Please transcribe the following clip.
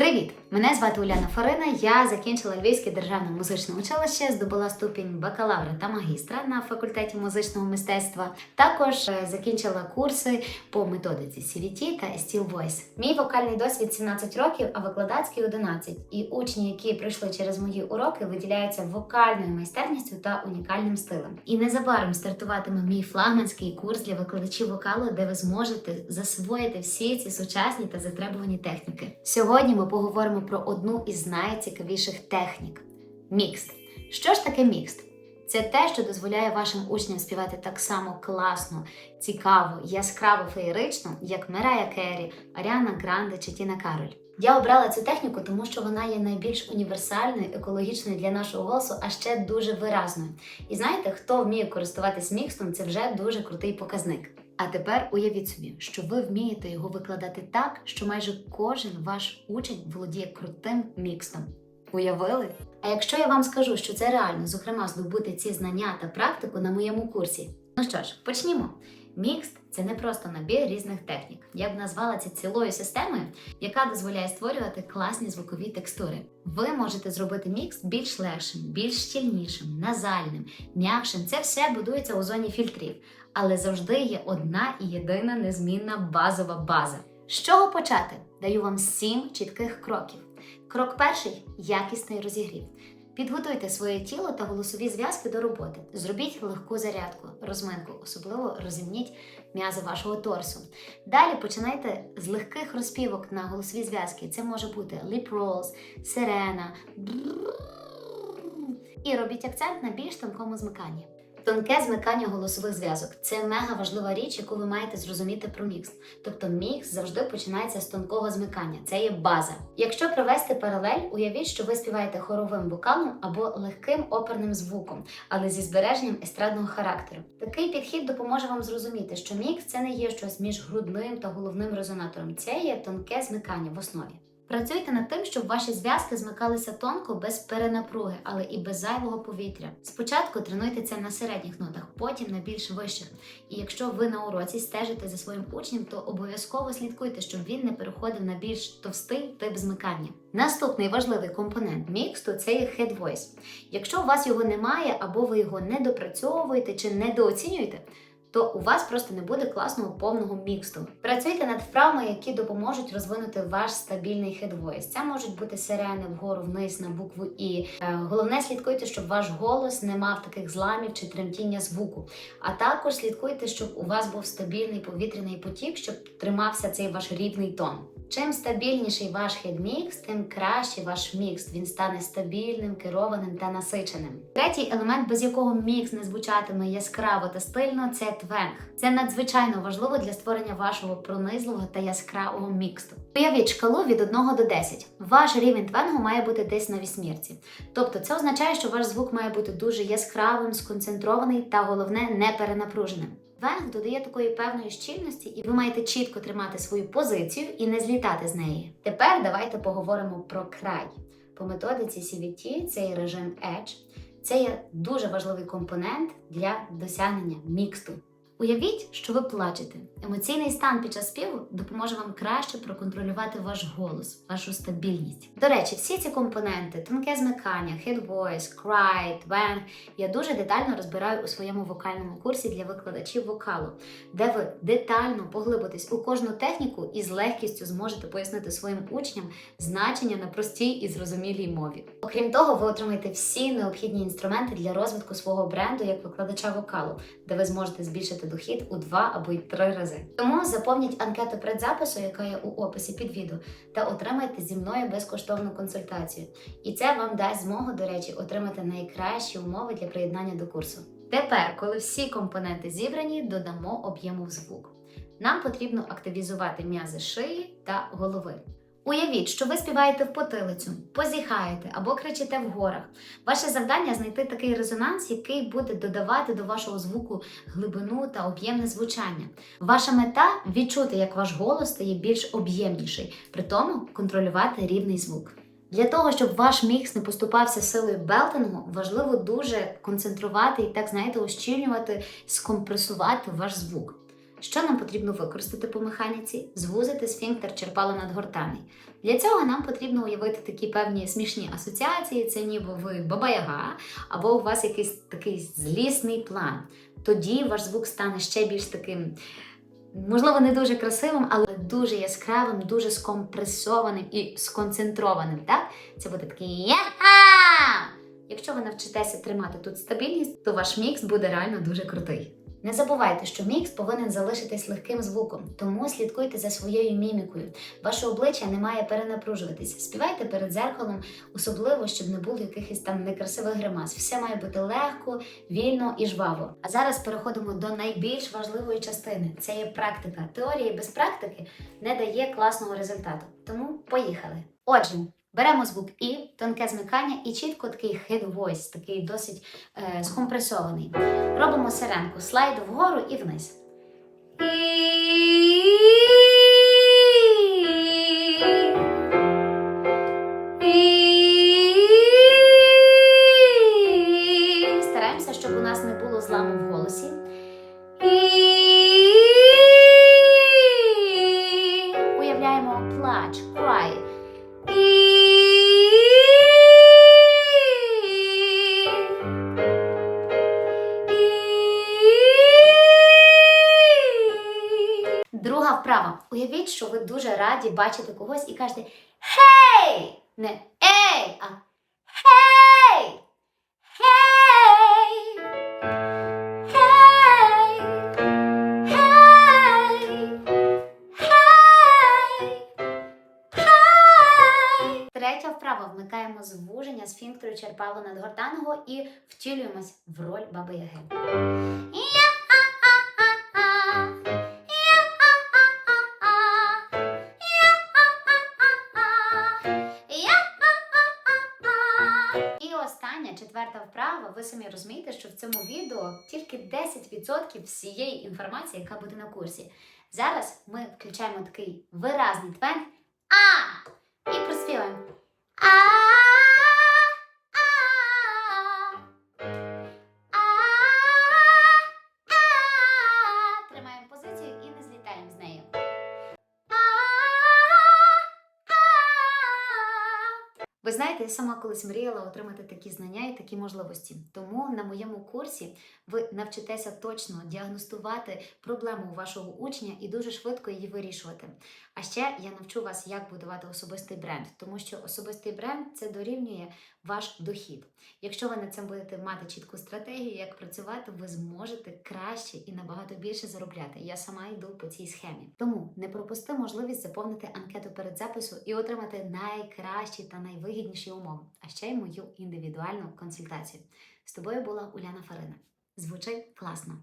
Привіт! Мене звати Уляна Фарина. Я закінчила Львівське державне музичне училище, здобула ступінь бакалавра та магістра на факультеті музичного мистецтва. Також е, закінчила курси по методиці CVT та Steel Voice. Мій вокальний досвід 17 років, а викладацький 11. І учні, які пройшли через мої уроки, виділяються вокальною майстерністю та унікальним стилем. І незабаром стартуватиме мій флагманський курс для викладачів вокалу, де ви зможете засвоїти всі ці сучасні та затребувані техніки. Сьогодні ми поговоримо про одну із найцікавіших технік мікст. Що ж таке мікст? Це те, що дозволяє вашим учням співати так само класно, цікаво, яскраво феєрично, як Мерая Керрі, Аріана Гранде чи Тіна Кароль. Я обрала цю техніку, тому що вона є найбільш універсальною, екологічною для нашого голосу, а ще дуже виразною. І знаєте, хто вміє користуватись мікстом, це вже дуже крутий показник. А тепер уявіть собі, що ви вмієте його викладати так, що майже кожен ваш учень володіє крутим міксом. Уявили? А якщо я вам скажу, що це реально, зокрема, здобути ці знання та практику на моєму курсі. Ну що ж, почнімо. Мікст це не просто набір різних технік. Я б назвала це цілою системою, яка дозволяє створювати класні звукові текстури. Ви можете зробити мікс більш легшим, більш щільнішим, назальним, м'якшим. Це все будується у зоні фільтрів, але завжди є одна і єдина незмінна базова база. З чого почати? Даю вам сім чітких кроків. Крок перший якісний розігрів. Підготуйте своє тіло та голосові зв'язки до роботи. Зробіть легку зарядку, розминку, особливо розімніть м'язи вашого торсу. Далі починайте з легких розпівок на голосові зв'язки. Це може бути lip rolls, сирена. І робіть акцент на більш тонкому змиканні. Тонке змикання голосових зв'язок це мега важлива річ, яку ви маєте зрозуміти про мікс. Тобто мікс завжди починається з тонкого змикання. Це є база. Якщо провести паралель, уявіть, що ви співаєте хоровим вокалом або легким оперним звуком, але зі збереженням естрадного характеру. Такий підхід допоможе вам зрозуміти, що мікс це не є щось між грудним та головним резонатором. Це є тонке змикання в основі. Працюйте над тим, щоб ваші зв'язки змикалися тонко, без перенапруги, але і без зайвого повітря. Спочатку тренуйте це на середніх нотах, потім на більш вищих. І якщо ви на уроці стежите за своїм учнем, то обов'язково слідкуйте, щоб він не переходив на більш товстий тип змикання. Наступний важливий компонент міксту це є head voice. Якщо у вас його немає, або ви його недопрацьовуєте чи недооцінюєте, то у вас просто не буде класного повного міксту. Працюйте над вправами, які допоможуть розвинути ваш стабільний хедвойс. Це можуть бути сирени вгору вниз на букву І. Е, Головне, слідкуйте, щоб ваш голос не мав таких зламів чи тремтіння звуку. А також слідкуйте, щоб у вас був стабільний повітряний потік, щоб тримався цей ваш рівний тон. Чим стабільніший ваш хедмікс, тим краще ваш мікс. Він стане стабільним, керованим та насиченим. Третій елемент, без якого мікс не звучатиме яскраво та стильно, це твенг. Це надзвичайно важливо для створення вашого пронизливого та яскравого міксту. Уявіть шкалу від 1 до 10. Ваш рівень твенгу має бути десь на вісьмірці. Тобто це означає, що ваш звук має бути дуже яскравим, сконцентрований та головне не перенапруженим. Венг додає такої певної щільності, і ви маєте чітко тримати свою позицію і не злітати з неї. Тепер давайте поговоримо про край. По методиці CVT це є режим Edge. Це є дуже важливий компонент для досягнення міксту. Уявіть, що ви плачете. Емоційний стан під час співу допоможе вам краще проконтролювати ваш голос, вашу стабільність. До речі, всі ці компоненти, тонке змикання, head voice, cry, twang, я дуже детально розбираю у своєму вокальному курсі для викладачів вокалу, де ви детально поглибитесь у кожну техніку і з легкістю зможете пояснити своїм учням значення на простій і зрозумілій мові. Окрім того, ви отримаєте всі необхідні інструменти для розвитку свого бренду як викладача вокалу, де ви зможете збільшити дохід у два або й три рази. Тому заповніть анкету предзапису, яка є у описі під відео, та отримайте зі мною безкоштовну консультацію. І це вам дасть змогу, до речі, отримати найкращі умови для приєднання до курсу. Тепер, коли всі компоненти зібрані, додамо об'єму в звук. Нам потрібно активізувати м'язи шиї та голови. Уявіть, що ви співаєте в потилицю, позіхаєте або кричите в горах. Ваше завдання знайти такий резонанс, який буде додавати до вашого звуку глибину та об'ємне звучання. Ваша мета відчути, як ваш голос стає більш об'ємніший, при тому контролювати рівний звук. Для того, щоб ваш мікс не поступався силою белтингу, важливо дуже концентрувати і так, знаєте, ущільнювати, скомпресувати ваш звук. Що нам потрібно використати по механіці? Звузити сфінктер черпало-надгортаний. Для цього нам потрібно уявити такі певні смішні асоціації. Це ніби ви баба-яга, або у вас якийсь такий злісний план. Тоді ваш звук стане ще більш таким, можливо, не дуже красивим, але дуже яскравим, дуже скомпресованим і сконцентрованим. Так? Це буде такий я-ха! Якщо ви навчитеся тримати тут стабільність, то ваш мікс буде реально дуже крутий. Не забувайте, що мікс повинен залишитись легким звуком, тому слідкуйте за своєю мімікою. Ваше обличчя не має перенапружуватися. Співайте перед зеркалом, особливо, щоб не було якихось там некрасивих гримас. Все має бути легко, вільно і жваво. А зараз переходимо до найбільш важливої частини це є практика. Теорія без практики не дає класного результату. Тому поїхали. Отже. Беремо звук І, тонке змикання і чітко такий head voice, такий досить е, скомпресований. Робимо сиренку, слайд вгору і вниз. Стараємося, щоб у нас не було зламу в голосі. Друга вправа. Уявіть, що ви дуже раді бачити когось і кажете Хей! Не ей, а! Хей! Хей! Хей! Третя вправа. Вмикаємо звуження сфінктеру черпало надгортаного і втілюємось в роль баби Яги. Ви самі розумієте, що в цьому відео тільки 10% всієї інформації, яка буде на курсі. Зараз ми включаємо такий виразний твен А! І проспіваємо. А! Знаєте, я сама колись мріяла отримати такі знання і такі можливості. Тому на моєму курсі ви навчитеся точно діагностувати проблему вашого учня і дуже швидко її вирішувати. А ще я навчу вас, як будувати особистий бренд, тому що особистий бренд це дорівнює ваш дохід. Якщо ви над цим будете мати чітку стратегію, як працювати, ви зможете краще і набагато більше заробляти. Я сама йду по цій схемі. Тому не пропусти можливість заповнити анкету перед запису і отримати найкращі та найвигідніші умови, а ще й мою індивідуальну консультацію. З тобою була Уляна Фарина. Звучить класно.